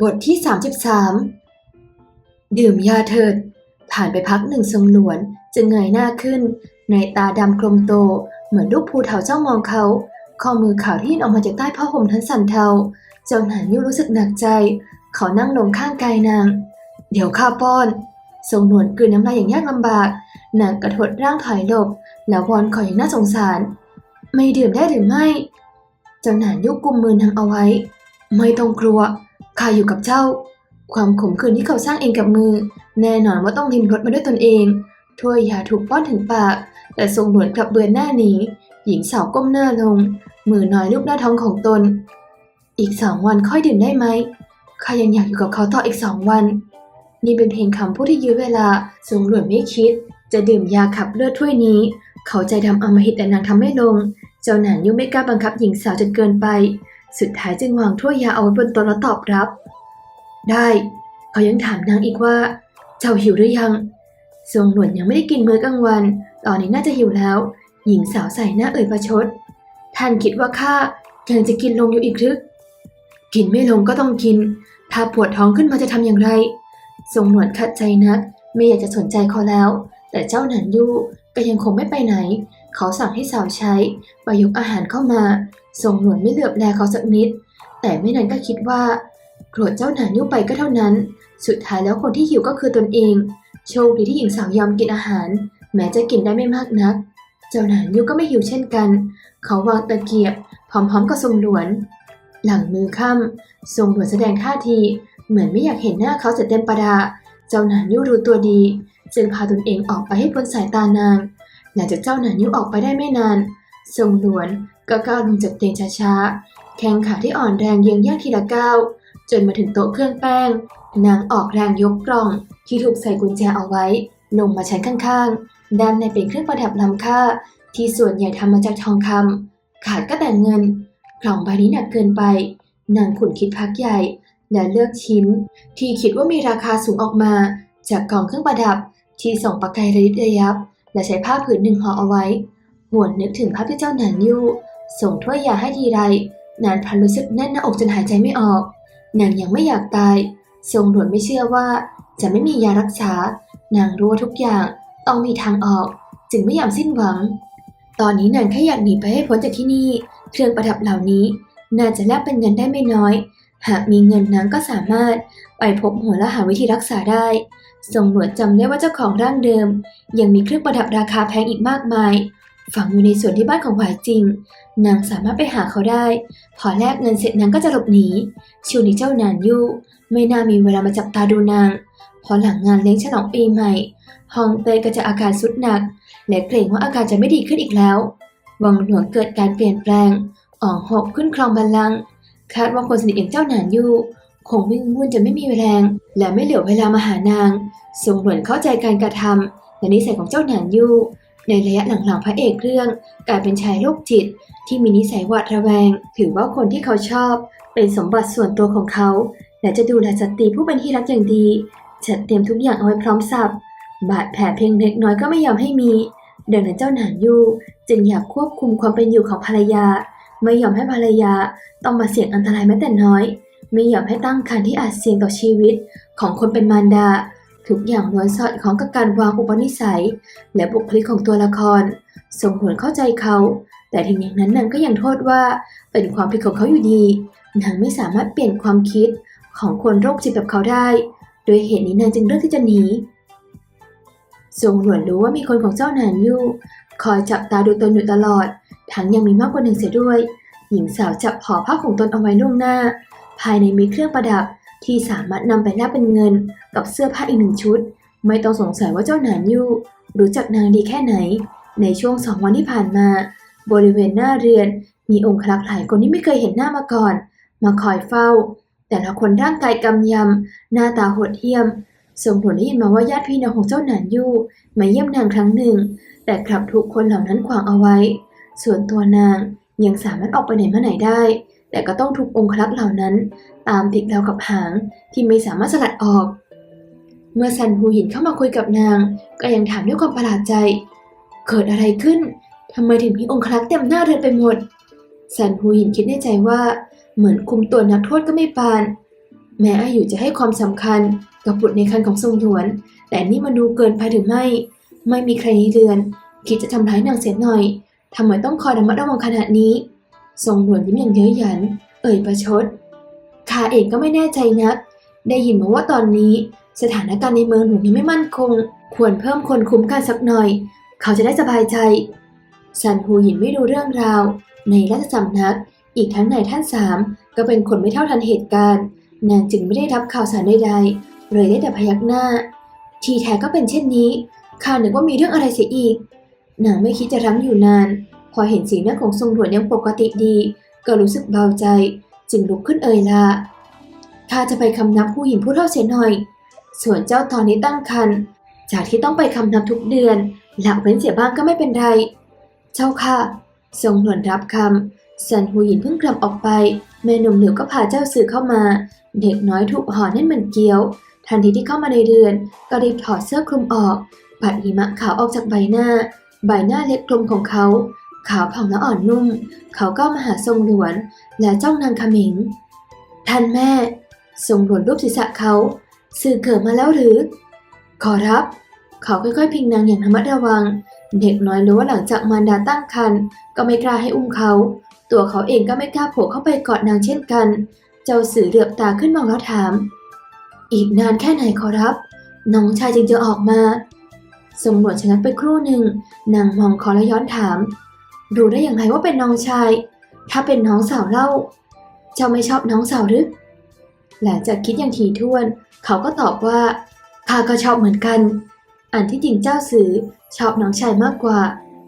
บทที่ 33 ดื่มยาเถิด ผ่านไปพักหนึ่งทรงหลวนจึงเงยหน้าขึ้น ในตาดำกลมโต เหมือนลูกภูเถาเจ้ามองเขา ข้อมือขาวที่ยื่นออกมาจากใต้ผ้าห่มทั้นสั่นเทาเจ้าหนานยุรู้สึกหนักใจ เขานั่งลงข้างกายนาง เดี๋ยวข้าป้อน ทรงหนวนกลืนน้ำลายอย่างยากลำบากนางกระทดร่างถอยหลบ แล้ววอนขออย่างน่าสงสาร ไม่ดื่มได้หรือไม่เจ้าหนานยุกุมมือนางเอาไว้ ไม่ต้องกลัว ข้าอยู่กับเจ้า ความขมขื่นที่เขาสร้างเองกับมือ แน่นอนว่าต้องริมรถมาด้วยตนเองถ้วยยาถูกป้อนถึงปากแต่ทรงหนวนกลับเบือนหน้าหนีหญิงสาวก้มหน้าลง มือน้อยลูบหน้าท้องของตน อีกสองวันค่อยดื่มได้ไหมข้ายังอยากอยู่กับเขาต่ออีกสองวัน นี่เป็นเพียงคำพูดที่ยื้อเวลาทรงหลวนไม่คิด จะดื่มยาขับเลือดถ้วยนี้ เขาใจดำอมหิตแต่นางทำไม่ลง เจ้าหนานยุ่งไม่กล้าบังคับหญิงสาวจนเกินไป สุดท้ายจึงวางถ้วยยาเอาไว้บนโต๊ะแล้วตอบรับ ได้เขายังถามนางอีกว่า เจ้าหิวหรือยังทรงหลวนยังไม่ได้กินมื้อกลางวัน ตอนนี้น่าจะหิวแล้ว หญิงสาวใส่หน้าเอ่ยประชด ท่านคิดว่าข้ายังจะกินลงอยู่อีกหรือกินไม่ลงก็ต้องกิน ถ้าปวดท้องขึ้นมาจะทำอย่างไร ทรงหนวดขัดใจนัก ไม่อยากจะสนใจเขาแล้ว แต่เจ้าหนันยู่ก็ยังคงไม่ไปไหน เขาสั่งให้สาวใช้ไปยกอาหารเข้ามา ทรงหนวดไม่เหลือบแลเขาสักนิด แต่ไม่นานก็คิดว่าโกรธเจ้าหนานยู่ไปก็เท่านั้น สุดท้ายแล้วคนที่หิวก็คือตนเอง โชคดีที่หญิงสาวยอมกินอาหาร แม้จะกินได้ไม่มากนัก เจ้าหนานยู่ก็ไม่หิวเช่นกัน เขาวางตะเกียบ พร้อมๆกับทรงหลวน หลังมือค่ำทรงหลวนแสดงท่าที เหมือนไม่อยากเห็นหน้าเขาจะเต็มประดา เจ้าหนานยู่รู้ตัวดี จึงพาตนเองออกไปให้พ้นสายตานางหลังจากเจ้าหนานยู่ออกไปได้ไม่นานทรงหลวน ก็ก้าวลงจากเตียงช้าๆ แข้งขาที่อ่อนแรงเยียงย่างทีละก้าวจนมาถึงโต๊ะเครื่องแป้ง นางออกแรงยกกล่อง ที่ถูกใส่กุญแจเอาไว้ ลงมาชั้นข้างๆ ด้านในเป็นเครื่องประดับล้ำค่า ที่ส่วนใหญ่ทำมาจากทองคำขาดก็แต่เงิน กล่องใบนี้หนักเกินไป นางขุนคิดพักใหญ่ และเลือกชิ้น ที่คิดว่ามีราคาสูงออกมา จากกล่องเครื่องประดับ ที่ส่องประกายระยิบระยับ และใช้ผ้าผืนหนึ่งห่อเอาไว้หวนนึกถึงภาพที่เจ้าหนานยู่ ส่งถ้วยยาให้ทีไรนานพันรู้สึกแน่นหน้าอกจนหายใจไม่ออกนางยังไม่อยากตาย ทรงหลวนไม่เชื่อว่าจะไม่มียารักษา นางรู้ทุกอย่างต้องมีทางออก จึงไม่ยอมสิ้นหวัง ตอนนี้นางแค่อยากหนีไปให้พ้นจากที่นี่ เครื่องประดับเหล่านี้น่าจะแลกเป็นเงินได้ไม่น้อย หากมีเงินนางก็สามารถไปพบหมอและหาวิธีรักษาได้ ทรงหลวนจำได้ว่าเจ้าของร่างเดิม ยังมีเครื่องประดับราคาแพงอีกมากมาย ฝังอยู่ในส่วนที่บ้านของหวายจริง นางสามารถไปหาเขาได้ พอแลกเงินเสร็จนางก็จะหลบหนีช่วนี้เจ้านานยู่ไม่น่ามีเวลามาจับตาดูนาง พอหลังงานเลี้ยงฉลองปีใหม่ฮองเตยก็จะอาการสุดหนัก และเกรงว่าอาการจะไม่ดีขึ้นอีกแล้ว วังหลวงเกิดการเปลี่ยนแปลงอ่องหกขึ้นครองบัลลังก์คาดว่าคนสนิทอย่างเจ้าหนานยู่คงวิ่งวุ่นจนไม่มีแรง และไม่เหลือเวลามาหานางทรงหลวนเข้าใจการกระทำและนิสัยของเจ้าหนานยู่ ในระยะหลังๆพระเอกเรื่องกลายเป็นชายโรคจิต ที่มีนิสัยหวาดระแวง ถือว่าคนที่เขาชอบ เป็นสมบัติส่วนตัวของเขา และจะดูแลสตรีผู้เป็นที่รักอย่างดี จัดเตรียมทุกอย่างเอาไว้พร้อมสับบาดแผลเพียงเล็กน้อยก็ไม่ยอมให้มี ดังนั้นเจ้าหนานยูจึงอยากควบคุมความเป็นอยู่ของภรรยา ไม่ยอมให้ภรรยาต้องมาเสี่ยงอันตรายแม้แต่น้อย ไม่ยอมให้ตั้งครรภ์ที่อาจเสี่ยงต่อชีวิตของคนเป็นมารดา ทุกอย่างล้วนสอดคล้องกับการวางอุปนิสัย และบุคลิกของตัวละครทรงหวนเข้าใจเขา แต่ถึงอย่างนั้นนางก็ยังโทษว่าเป็นความผิดของเขาอยู่ดีนางไม่สามารถเปลี่ยนความคิดของคนโรคจิตแบบเขาได้ โดยเหตุนี้นางจึงเลือกที่จะหนีทรงหลวนรู้ว่ามีคนของเจ้าหนานยู่ คอยจับตาดูตนอยู่ตลอด ทั้งยังมีมากกว่าหนึ่งเสียด้วย หญิงสาวจับห่อผ้าของตนเอาไว้ล่วงหน้า ภายในมีเครื่องประดับ ที่สามารถนำไปแลกเป็นเงินกับเสื้อผ้าอีกหนึ่งชุด ไม่ต้องสงสัยว่าเจ้าหนานยู่รู้จักนางดีแค่ไหน ในช่วงสองวันที่ผ่านมา บริเวณหน้าเรือน มีองครักหลายคนที่ไม่เคยเห็นหน้ามาก่อน มาคอยเฝ้า แต่ละคนร่างกายกำยำ หน้าตาโหดเหี้ยมส่งผลได้ยินมาว่าญาติพี่น้องของเจ้าหนานยู่มาเยี่ยมนางครั้งหนึ่ง แต่กลับถูกคนเหล่านั้นขวางเอาไว้ ส่วนตัวนางยังสามารถออกไปไหนมาไหนได้ แต่ก็ต้องถูกองครักษ์เหล่านั้น ตามติดราวกับหางที่ไม่สามารถสลัดออก เมื่อซันฮูหินเข้ามาคุยกับนาง ก็ยังถามด้วยความประหลาดใจ เกิดอะไรขึ้นทำไมถึงมีองครักษ์เต็มหน้าเรือนไปหมดซันฮูหินคิดในใจว่าเหมือนคุมตัวนักโทษก็ไม่ปาน แม้อายุจะให้ความสำคัญกับบุตรในครรภ์ของทรงหลวน แต่นี่มันดูเกินไปหรือไม่ ไม่มีใครในเรือน คิดจะทำร้ายนางเสียหน่อยทำไมต้องคอยระมัดระวังขนาดนี้ ทรงหลวนยิ้มอย่างเย้ยหยัน เอ่ยประชด ข้าเองก็ไม่แน่ใจนัก ได้ยินมาว่าตอนนี้ สถานการณ์ในเมืองหลวงยังไม่มั่นคง ควรเพิ่มคนคุ้มกันสักหน่อย เขาจะได้สบายใจ ซันฮูหยินไม่รู้เรื่องราว ในราชสำนัก อีกทั้งนายท่านสามก็เป็นคนไม่เท่าทันเหตุการณ์ นางจึงไม่ได้รับข่าวสารใดๆ เลยได้แต่พยักหน้า ทีแท้ก็เป็นเช่นนี้ ข้านึกว่ามีเรื่องอะไรเสียอีก นางไม่คิดจะรั้งอยู่นาน พอเห็นสีหน้าของทรงหลวนยังปกติดี ก็รู้สึกเบาใจ จึงลุกขึ้นเอ่ยลาข้าจะไปคำนับผู้หญิงผู้เท่าเสียหน่อย ส่วนเจ้าตอนนี้ตั้งครรภ์จากที่ต้องไปคำนับทุกเดือนหลักเว้นเสียบ้างก็ไม่เป็นไร เจ้าค่ะ ทรงหลวนรับคำซันหูหยินเพิ่งกลับออกไป แม่หนุ่มเหนียวก็พาเจ้าสื่อเข้ามา เด็กน้อยถูกห่อแน่นเหมือนเกี๊ยว ทันทีที่เข้ามาในเรือน ก็รีบถอดเสื้อคลุมออกปัดหิมะขาวออกจากใบหน้า ใบหน้าเล็กกลมของเขา ขาวผ่องและอ่อนนุ่ม เขาก็มาหาทรงหลวน และจ้องนางขมิง ท่านแม่ ทรงหลวนรูปศีรษะเขา สื่อเกิดมาแล้วหรือ ขอรับ เขาค่อยๆ พิงนางอย่างระมัดระวัง เด็กน้อยรู้ว่าหลังจากมารดาตั้งครรภ์ก็ไม่กล้าให้อุ้มเขา ตัวเขาเองก็ไม่กล้าโผล่เข้าไปกอดนางเช่นกัน เจ้าสื่อเหลือบตาขึ้นมองแล้วถาม อีกนานแค่ไหนขอรับ น้องชายจึงจะออกมาทรงหนวดชะงักไปครู่หนึ่ง นางมองเขาแล้วย้อนถาม รู้ได้อย่างไรว่าเป็นน้องชาย ถ้าเป็นน้องสาวเล่า เจ้าไม่ชอบน้องสาวหรือหลังจากคิดอย่างถี่ถ้วน เขาก็ตอบว่าข้าก็ชอบเหมือนกัน อันที่จริงเจ้าสือชอบน้องชายมากกว่า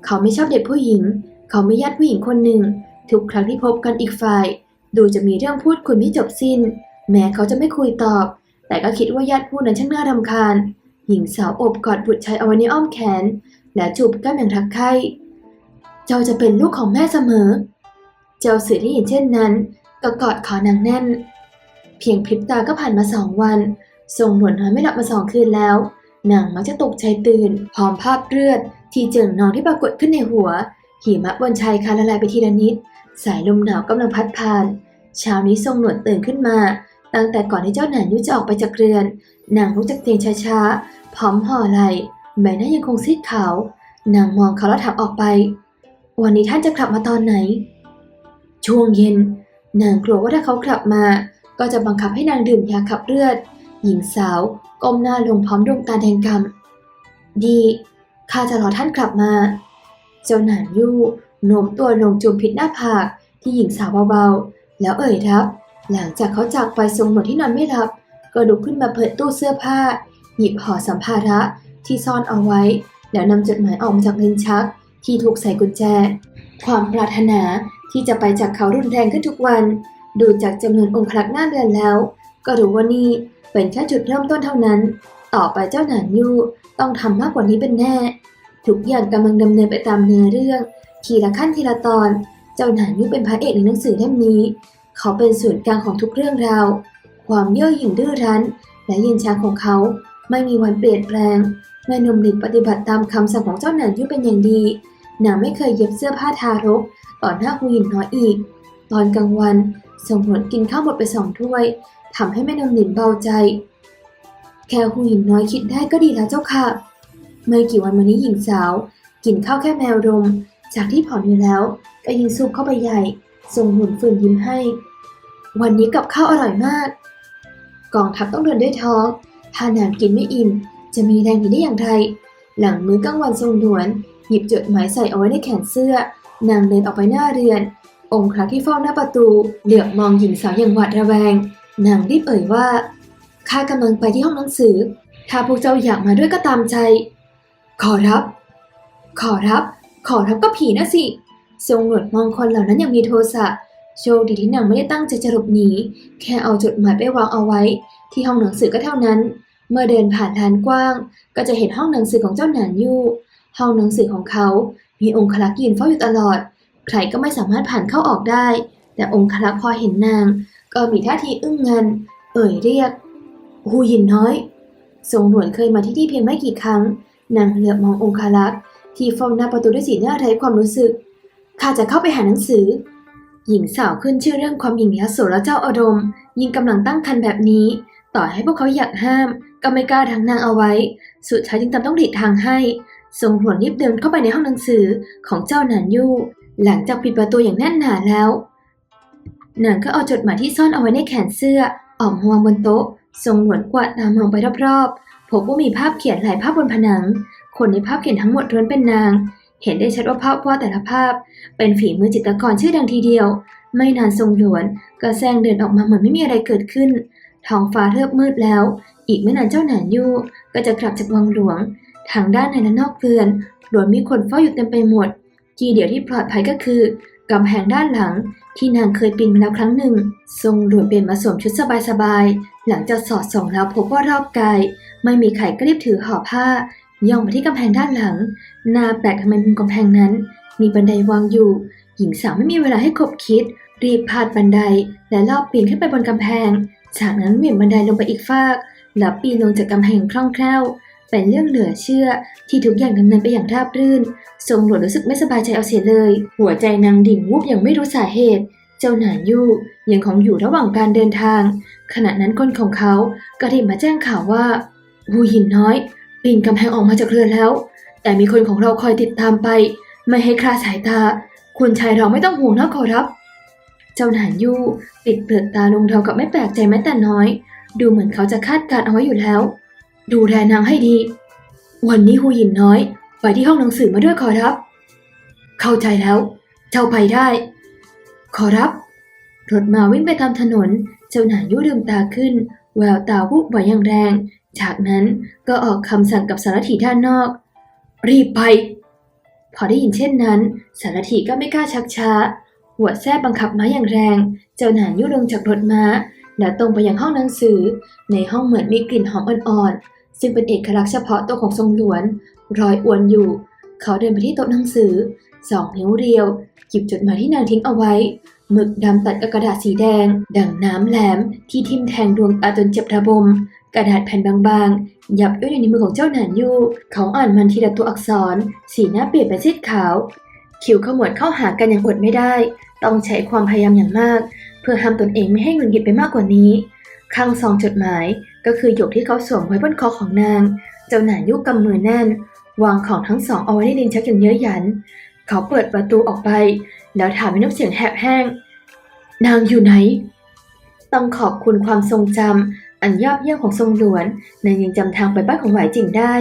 เขาไม่ชอบเด็กผู้หญิง เขาไม่ญาติผู้หญิงคนหนึ่ง ทุกครั้งที่พบกันอีกฝ่าย ดูจะมีเรื่องพูดคุยไม่จบสิ้น แม้เขาจะไม่คุยตอบ แต่ก็คิดว่าญาติผู้นั้นช่างน่ารำคาญ หญิงสาวอบกอดบุตรชายเอาไว้ในอ้อมแขน และจูบก้ามอย่างรักใคร่ เจ้าจะเป็นลูกของแม่เสมอ เจ้าสื่อได้เห็นเช่นนั้น ก็กอดคอนางแน่น เพียงพริบตาก็ผ่านมาสองวัน ทรงหนวดนอยไม่หลับมาสองคืนแล้ว นางมักจะตกใจตื่น พร้อมภาพเลือด ที่เจิ่งนองที่ปรากฏขึ้นในหัว หิมะบนชายคาละลายไปทีละนิด สายลมหนาวกำลังพัดผ่าน เช้านี้ทรงหนวดตื่นขึ้นมา ตั้งแต่ก่อนที่เจ้าหนานยุจะออกไปจากเรือน นางลุกจากเตียงช้าๆ พร้อมห่อไหลใบหน้ายังคงซีดขาว นางมองเขาแล้วถามออกไป วันนี้ท่านจะกลับมาตอนไหน ช่วงเย็น นางกลัวว่าถ้าเขากลับมา ก็จะบังคับให้นางดื่มยาขับเลือด หญิงสาวก้มหน้าลงพร้อมดวงตาแดงกำดีข้าจะรอท่านกลับมา เจ้าหนานยู่โน้มตัวลงจูบผิดหน้าผากที่หญิงสาวเบาๆ แล้วเอ่ยรับ หลังจากเขาจากไปทรงหมดที่นอนไม่หลับ ก็ลุกขึ้นมาเปิดตู้เสื้อผ้า หยิบห่อสัมภาระที่ซ่อนเอาไว้ แล้วนำจดหมายออกมาจากเลิ้นชัก ที่ถูกใส่กุญแจ ความปรารถนาที่จะไปจากเขารุนแรงขึ้นทุกวัน ดูจากจำนวนองค์คลักษ์หน้าเรือนแล้ว ก็รู้ว่านี่เป็นแค่จุดเริ่มต้นเท่านั้น ต่อไปเจ้าหนานยูต้องทำมากกว่านี้เป็นแน่ ทุกอย่างกำลังดำเนินไปตามเนื้อเรื่อง ทีละขั้นทีละตอน เจ้าหนานยูเป็นพระเอกในหนังสือเล่มนี้ เขาเป็นศูนย์กลางของทุกเรื่องราว ความเย่อหยิ่งดื้อรั้น และเย็นชาของเขาไม่มีวันเปลี่ยนแปลงแม่นมหลินปฏิบัติตามคำสั่งของเจ้าหนานยูเป็นอย่างดี นางไม่เคยเย็บเสื้อผ้าทารก ต่อหน้าหูหยินน้อยอีก ตอนกลางวันสมผลกินข้าวหมดไปสองถ้วยทำให้แม่นางหลินเบาใจ แค่หูหยินน้อยคิดได้ก็ดีแล้วเจ้าค่ะ ไม่กี่วันมานี้หญิงสาว กินข้าวแค่แมวดม จากที่ผอมอยู่แล้วก็ยิ่งซุปเข้าไปใหญ่ส่งหุ่นฝืนยิ้มให้ วันนี้กับข้าวอร่อยมาก กองทัพต้องเดินด้วยท้องถ้านางกินไม่อิ่ม จะมีแรงอยู่ได้อย่างไร หลังมื้อกลางวันทรงด่วน หยิบจดหมายใส่เอาไว้ในแขนเสื้อ นางเดินออกไปหน้าเรือน องค์พระที่เฝ้าหน้าประตู เหลือบมองหญิงสาวอย่างหวาดระแวง นางรีบเอ่ยว่าข้ากำลังไปที่ห้องหนังสือ ถ้าพวกเจ้าอยากมาด้วยก็ตามใจ ขอรับ ขอรับ ขอรับก็ผีนะสิ ทรงหนวดมองคนเหล่านั้นอย่างมีโทสะ โชคดีที่นางไม่ได้ตั้งใจจะหลบหนี แค่เอาจดหมายไปวางเอาไว้ ที่ห้องหนังสือก็เท่านั้น เมื่อเดินผ่านลานกว้าง ก็จะเห็นห้องหนังสือของเจ้าหนานยู่ ห้องหนังสือของเขา มีองคลักษ์ยืนเฝ้าอยู่ตลอด ใครก็ไม่สามารถผ่านเข้าออกได้ แต่องคลักษ์พอเห็นนาง ก็มีท่าทีอึ้งงัน เอ่ยเรียกหูยินน้อย ทรงหนวดเคยมาที่นี่เพียงไม่กี่ครั้ง นางเหลือบมององคลักษ์ที่เฝ้าหน้าประตูด้วยสีหน้าไร้ความรู้สึก ข้าจะเข้าไปหาหนังสือ หญิงสาวขึ้นชื่อเรื่องความหญิงยโสและเจ้าอารมณ์ยิ่งกำลังตั้งครรภ์แบบนี้ ต่อให้พวกเขาอยากห้าม ก็ไม่กล้าทังนางเอาไว้ สุดท้ายจึงจำต้องหลีกทางให้ ทรงหวนรีบเดินเข้าไปในห้องหนังสือของเจ้าหนานยู่ หลังจากปิดประตูอย่างแน่นหนาแล้วนางก็เอาจดหมายที่ซ่อนเอาไว้ในแขนเสื้อออกมาวางบนโต๊ะ ทรงหวนกวาดตามมองไปรอบๆพบว่ามีภาพเขียนหลายภาพบนผนัง คนในภาพเขียนทั้งหมดล้วนเป็นนาง เห็นได้ชัดว่าภาพวาดแต่ละภาพ เป็นฝีมือจิตรกรชื่อดังทีเดียว ไม่นานทรงหลวนก็แซงเดินออกมาเหมือนไม่มีอะไรเกิดขึ้น ท้องฟ้าเริ่มมืดแล้ว อีกไม่นานเจ้าหนานยู่ก็จะกลับจากวังหลวง ทางด้านในและนอกเรือนล้วนมีคนเฝ้าอยู่เต็มไปหมด ที่เดียวที่ปลอดภัยก็คือกำแพงด้านหลังที่นางเคยปีนมาแล้วครั้งหนึ่ง ทรงหลวนเปลี่ยนมาสวมชุดสบายๆ หลังจากสอดส่องแล้วพบว่ารอบกายไม่มีใครก็รีบถือห่อผ้า ย่องไปที่กำแพงด้านหลังหน้าแปลกทำไมมุมกำแพงนั้น มีบันไดวางอยู่ หญิงสาวไม่มีเวลาให้คบคิด รีบพาดบันได และลอบปีนขึ้นไปบนกำแพง จากนั้นเหวี่ยงบันไดลงไปอีกฟาก แล้วปีนลงจากกำแพงคล่องแคล่ว เป็นเรื่องเหลือเชื่อที่ทุกอย่างดำเนินไปอย่างราบรื่นทรงหลวงรู้สึกไม่สบายใจเอาเสียเลย หัวใจนางดิ่งวูบอย่างไม่รู้สาเหตุ เจ้าหนานยู่ยังคงอยู่ระหว่างการเดินทาง ขณะนั้นคนของเขาก็ได้มาแจ้งข่าวว่าหูหินน้อยปีนกำแพงออกมาจากเรือแล้ว แต่มีคนของเราคอยติดตามไป ไม่ให้คลาสายตา คุณชายเราไม่ต้องห่วงนะขอรับ เจ้าหนานยู่ปิดเปลือกตาลงเท่ากับไม่แปลกใจแม้แต่น้อย ดูเหมือนเขาจะคาดการณ์เอาไว้อยู่แล้ว ดูแลนางให้ดี วันนี้หูหยินน้อย ไปที่ห้องหนังสือมาด้วยขอรับ เข้าใจแล้ว เจ้าไปได้ ขอรับ รถมาวิ่งไปตามถนน เจ้าหนายู่ลืมตาขึ้น แววตาวูบไหวอย่างแรง จากนั้นก็ออกคำสั่งกับสารถีด้านนอก รีบไป พอได้ยินเช่นนั้น สารถีก็ไม่กล้าชักช้า หัวแท้บังคับม้าอย่างแรง เจ้าหนานยู่ลงจากรถม้าแล้วตรงไปยังห้องหนังสือ ในห้องเหมือนมีกลิ่นหอมอ่อนๆ ซึ่งเป็นเอกลักษณ์เฉพาะตัวของทรงหลวน รอยอวนอยู่ เขาเดินไปที่โต๊ะหนังสือ สองนิ้วเรียว หยิบจดหมายที่นางทิ้งเอาไว้ หมึกดำตัดกระดาษสีแดง ดังน้ำแหลม ที่ทิ่มแทงดวงตาจนเจ็บระบม กระดาษแผ่นบางๆหยับด้วยในมือของเจ้าหนานยูเขาอ่านมันทีละตัวอักษร สีหน้าเปลี่ยนเป็นซีดขาว คิ้วขมวดเข้าหากันอย่างอดไม่ได้ ต้องใช้ความพยายามอย่างมาก เพื่อห้ามตนเองไม่ให้หงุดหงิดไปมากกว่านี้ข้างซองจดหมาย ก็คือหยกที่เขาสวมไว้บนคอของนาง เจ้าหนายุกำมือแน่น วางของทั้งสองเอาไว้ในดินชักอย่างเยื้อหยัน เขาเปิดประตูออกไป แล้วถามด้วยน้ำเสียงแหบแห้ง นางอยู่ไหน ต้องขอบคุณความทรงจำอันยอดเยี่ยมของทรงหลวนนางยังจำทางไปบ้านของหวายจิงได้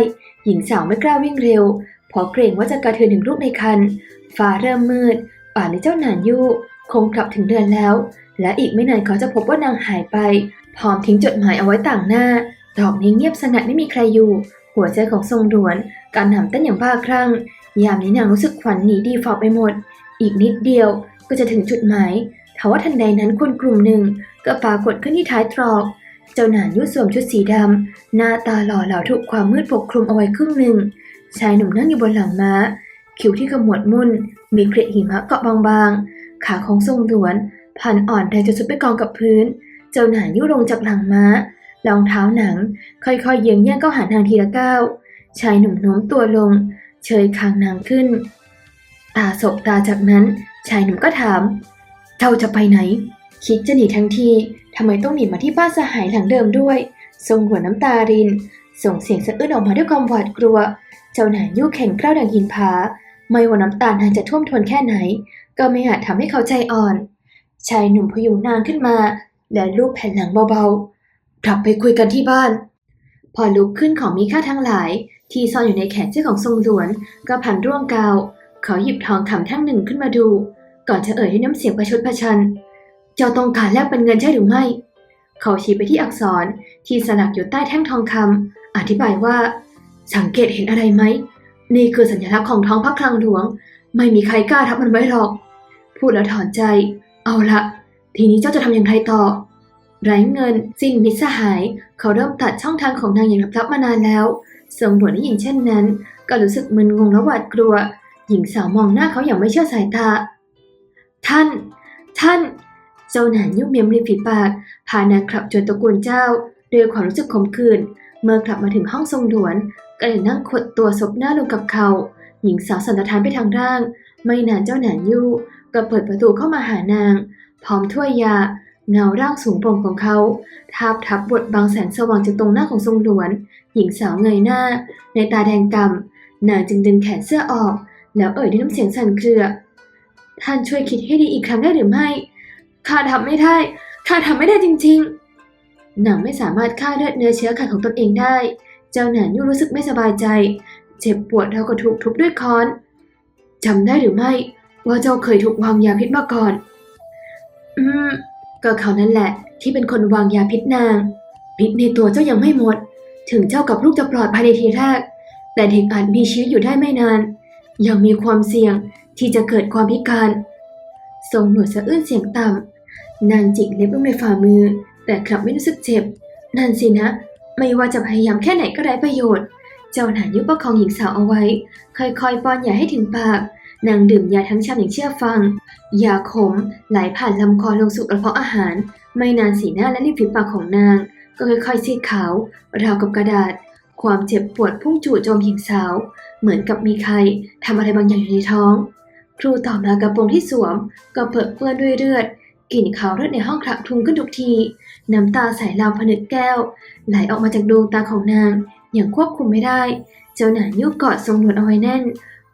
หญิงสาวไม่กล้าวิ่งเร็วเพราะเกรงว่าจะกระเทือนถึงลูกในครรภ์ฟ้าเริ่มมืด ป่านในเจ้าหนานยู่คงกลับถึงเดือนแล้ว และอีกไม่นานเขาจะพบว่านางหายไป พร้อมทิ้งจดหมายเอาไว้ต่างหน้าดอกนี้เงียบสงัดไม่มีใครอยู่ หัวใจของทรงหลวน การหนำเต้นอย่างบ้าคลั่ง ยามนี้นางรู้สึกขวัญหนีดีฟอบไปหมด อีกนิดเดียวก็จะถึงจุดหมายทว่าทันใดนั้นคนกลุ่มหนึ่งก็ปรากฏขึ้นที่ท้ายตรอก เจ้าหนานยุ่สวมชุดสีดำ หน้าตาหล่อเหลาถูกความมืดปกคลุมเอาไว้ครึ่งหนึ่ง ชายหนุ่มนั่งอยู่บนหลังม้า คิ้วที่ขมวดมุ่น มีเกล็ดหิมะเกาะบางๆ ขาของทรงหลวน พันอ่อนแรงจนสุดไปกองกับพื้น เจ้าหนานยุ่ลงจากหลังม้ารองเท้าหนัง ค่อยๆเยื้องแย่งเข้าหานางทีละก้าวชายหนุ่มโน้มตัวลง เชยคางนางขึ้น ตาสบตาจากนั้น ชายหนุ่มก็ถามเจ้าจะไปไหน คิดจะหนีทั้งทีทำไมต้องหนีมาที่บ้านสหายหลังเดิมด้วย ทรงหัวน้ำตาริน ส่งเสียงสะอื้นออกมาด้วยความหวาดกลัว เจ้าหนานยู่แข็งกร้าวดังหินผา ไม่ว่าน้ำตานางจะท่วมท้นแค่ไหน ก็ไม่อาจทำให้เขาใจอ่อน ชายหนุ่มพยุงนางขึ้นมา และลูบแผ่นหลังเบาๆ กลับไปคุยกันที่บ้าน พอลุกขึ้นของมีค่าทั้งหลาย ที่ซ่อนอยู่ในแขนเสื้อของทรงหลวน ก็พันร่วงกาว เขาหยิบทองคำแท่งหนึ่งขึ้นมาดู ก่อนจะเอ่ยด้วยน้ำเสียงประชดประชัน เจ้าต้องการแลกเป็นเงินใช่หรือไม่ เขาชี้ไปที่อักษรที่สลักอยู่ใต้แท่งทองคำอธิบายว่า สังเกตเห็นอะไรไหมนี่คือสัญลักษณ์ของท้องพระคลังหลวง ไม่มีใครกล้าทับมันไว้หรอก พูดแล้วถอนใจ เอาละ ทีนี้เจ้าจะทำอย่างไรต่อ ไร้เงิน สิ้นมิตรสหาย เขาเริ่มตัดช่องทางของนางอย่างลับๆมานานแล้วทรงหลวนได้ยินเช่นนั้น ก็รู้สึกมึนงงและหวาดกลัว หญิงสาวมองหน้าเขาอย่างไม่เชื่อสายตา ท่าน ท่าน เจ้าหนานยุ่งเมียมริมฝีปาก พานางกลับจนตระกูลเจ้าด้วยความรู้สึกขมขื่นเมื่อกลับมาถึงห้องทรงหลวน ก็เลยนั่งขดตัวซบหน้าลงกับเขา หญิงสาวสันตทานไปทางร่าง ไม่นานเจ้าหนานยู่ก็เปิดประตูเข้ามาหานาง พร้อมถ้วยยา เงาร่างสูงโปร่งของเขาทาบทับบทบางแสงสว่างจากตรงหน้าของทรงหลวน หญิงสาวเงยหน้า ในตาแดงกำนางจึงดึงแขนเสื้อออก แล้วเอ่ยด้วยน้ำเสียงสั่นเครือ ท่านช่วยคิดให้ดีอีกครั้งได้หรือไม่ข้าทำไม่ได้ข้าทำไม่ได้จริงๆนางไม่สามารถฆ่าเลือดเนื้อเชื้อไขของตนเองได้ เจ้าหนานยู่รู้สึกไม่สบายใจ เจ็บปวดเท่ากับถูกทุบด้วยค้อนจำได้หรือไม่ว่าเจ้าเคยถูกวางยาพิษมาก่อน อืมก็เขานั่นแหละ ที่เป็นคนวางยาพิษนาง พิษในตัวเจ้ายังไม่หมด ถึงเจ้ากับลูกจะปลอดภัยในทีแรก แต่เด็กอาจมีชีวิตอยู่ได้ไม่นาน ยังมีความเสี่ยงที่จะเกิดความพิการ ทรงหนวดสะอื้นเสียงต่ำนางจิกเล็บลงในฝ่ามือ แต่กลับไม่รู้สึกเจ็บ นั่นสินะ ไม่ว่าจะพยายามแค่ไหนก็ไร้ประโยชน์ เจ้าหนานยุบประคองหญิงสาวเอาไว้ ค่อยๆป้อนยาให้ถึงปาก นางดื่มยาทั้งชำอย่างเชื่อฟัง ยาขมไหลผ่านลำคอลงสู่กระเพาะอาหาร ไม่นานสีหน้าและริมฝีปากของนาง ก็ค่อยๆซีดขาว ราวกับกระดาษ ความเจ็บปวดพุ่งจู่โจมหญิงสาว เหมือนกับมีใครทำอะไรบางอย่างอยู่ในท้อง ครูต่อมากระโปรงที่สวม ก็เปิดเปื้อนด้วยเลือดกลิ่นขาวเลือดในห้องคลักคลุ้งขึ้นทุกที น้ำตาใสราวผนึกแก้ว ไหลออกมาจากดวงตาของนาง อย่างควบคุมไม่ได้ เจ้าหนานยุกกอดทรงหนวดเอาไว้แน่น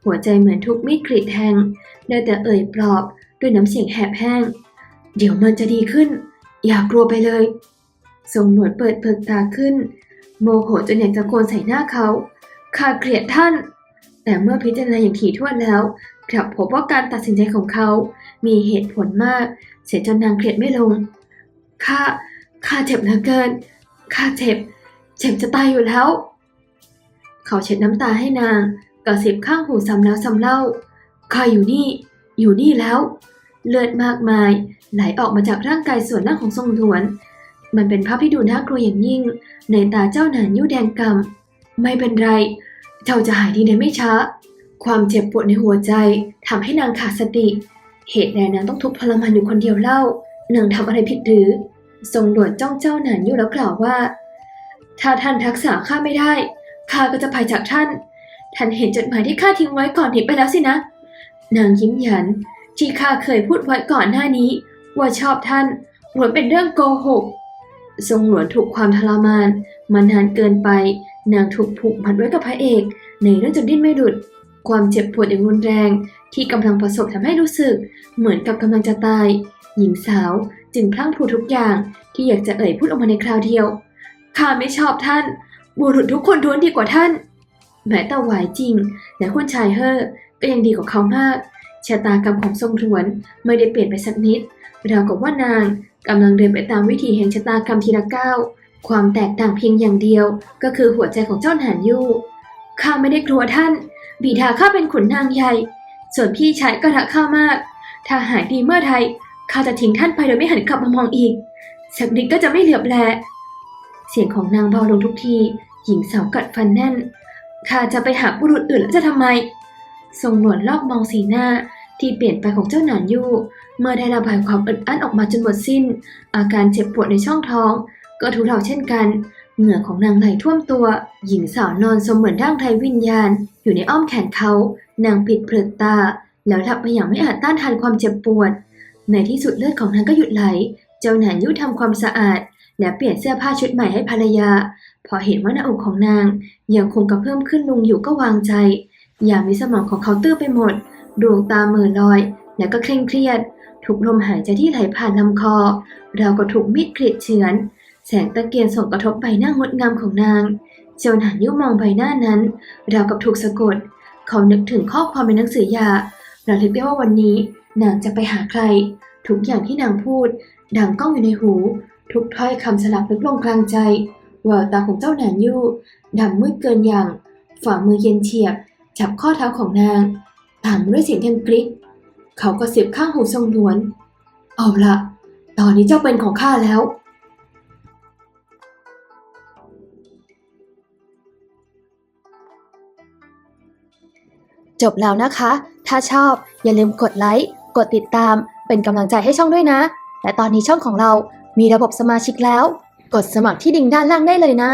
หัวใจเหมือนถูกมีดกรีดแทงได้แต่เอ่ยปลอบด้วยน้ำเสียงแหบแห้ง เดี๋ยวมันจะดีขึ้น อย่ากลัวไปเลยทรงหนวดเปิดเพิกตาขึ้น โมโหจนอยากจะโกนใส่หน้าเขาข้าเกลียดท่าน แต่เมื่อพิจารณาอย่างถี่ถ้วนแล้วกลับพบว่าการตัดสินใจของเขา มีเหตุผลมาก เสียจนนางเกลียดไม่ลงข้าข้าเจ็บเหลือเกินข้าเจ็บ เจ็บจะตายอยู่แล้ว เขาเช็ดน้ำตาให้นาง กระซิบข้างหูซ้ำแล้วซ้ำเล่าข้าอยู่นี่ อยู่นี่แล้ว เลือดมากมาย ไหลออกมาจากร่างกายส่วนล่างของทรงหลวน มันเป็นภาพที่ดูน่ากลัวอย่างยิ่ง ในตาเจ้าหนานยิ้วแดงกำไม่เป็นไร เจ้าจะหายดีในไม่ช้า ความเจ็บปวดในหัวใจทำให้นางขาดสติ เหตุใดนางต้องทุกข์ทรมานอยู่คนเดียวเล่า นางทำอะไรผิดหรือ ทรงหลวนจ้องเจ้าหนานยิ้วแล้วกล่าวว่า ถ้าท่านรักษาข้าไม่ได้ ข้าก็จะไปจากท่าน ท่านเห็นจดหมายที่ข้าทิ้งไว้ก่อนหนีไปแล้วสินะ นางยิ้มหยัน ที่ข้าเคยพูดไว้ก่อนหน้านี้ ว่าชอบท่านหวนเป็นเรื่องโกหก ทรงหลวนถูกความทรมานมานานเกินไป นางถูกผูกมัดไว้กับพระเอก ในเรื่องจนดิ้นไม่หลุด ความเจ็บปวดอย่างรุนแรง ที่กำลังประสบทำให้รู้สึก เหมือนกับกำลังจะตาย หญิงสาวจึงพลั้งพลูทุกอย่างที่อยากจะเอ่ยพูดออกมาในคราวเดียวข้าไม่ชอบท่าน บุรุษทุกคนล้วนดีกว่าท่าน แม้แต่หวายจริง และคุณชายเฮอก็ยังดีกว่าเขามากชะตากรรมของทรงหลวนไม่ได้เปลี่ยนไปสักนิดราวกับว่านางกำลังเดินไปตามวิถีแห่งชะตากรรมทีละก้าวความแตกต่างเพียงอย่างเดียว ก็คือหัวใจของเจ้าหนานยู่ข้าไม่ได้กลัวท่าน บิดาข้าเป็นขุนนางใหญ่ ส่วนพี่ชายก็รักข้ามาก ถ้าหายดีเมื่อใดข้าจะทิ้งท่านไปโดยไม่หันกลับมามองอีก สักนิดก็จะไม่เหลือบแล เสียงของนางเบาลงทุกที หญิงสาวกัดฟันแน่น ข้าจะไปหาบุรุษอื่นแล้วจะทำไม ทรงหนวดลอบมองสีหน้าที่เปลี่ยนไปของเจ้าหนานยู่ เมื่อได้ระบายความอึดอั้นออกมาจนหมดสิ้น อาการเจ็บปวดในช่องท้อง ก็ทุเลาเช่นกัน เหงื่อของนางไหลท่วมตัว หญิงสาวนอนสมเหมือนร่างไทยวิญญาณ อยู่ในอ้อมแขนเขา นางปิดเปลือกตา แล้วหลับไปอย่างไม่อาจต้านทานความเจ็บปวด ในที่สุดเลือดของนางก็หยุดไหล เจ้าหนานยู่ทำความสะอาด และเปลี่ยนเสื้อผ้าชุดใหม่ให้ภรรยา พอเห็นว่าหน้าอกของนางยังคงกระเพิ่มขึ้นลงอยู่ก็วางใจ อย่ามในสมองของเขาตื้อไปหมด ดวงตาเหม่อลอย แล้วก็เคร่งเครียด ทุกลมหายใจที่ไหลผ่านลำคอ เราก็ถูกมีดกรีดเฉือน แสงตะเกียงส่งกระทบใบหน้างดงามของนางเจ้าหนานยิ้วมองใบหน้านั้น เรากับถูกสะกด เขานึกถึงข้อความในหนังสือยาเระลึกได้ว่าวันนี้นางจะไปหาใคร ทุกอย่างที่นางพูด ดังก้องอยู่ในหู ทุกถ้อยคำสลับลึกลงกลางใจ แววตาของเจ้าหนานยู่ดำมืดเกินอย่าง ฝ่ามือเย็นเฉียบ จับข้อเท้าของนาง ถามด้วยเสียงเทมกริกเขาก็เสียบข้างหูทรงหลวนเอาละตอนนี้เจ้าเป็นของข้าแล้ว จบแล้วนะคะ ถ้าชอบอย่าลืมกดไลค์ กดติดตามเป็นกำลังใจให้ช่องด้วยนะ และตอนนี้ช่องของเรามีระบบสมาชิกแล้ว กดสมัครที่ดิ่งด้านล่างได้เลยนะ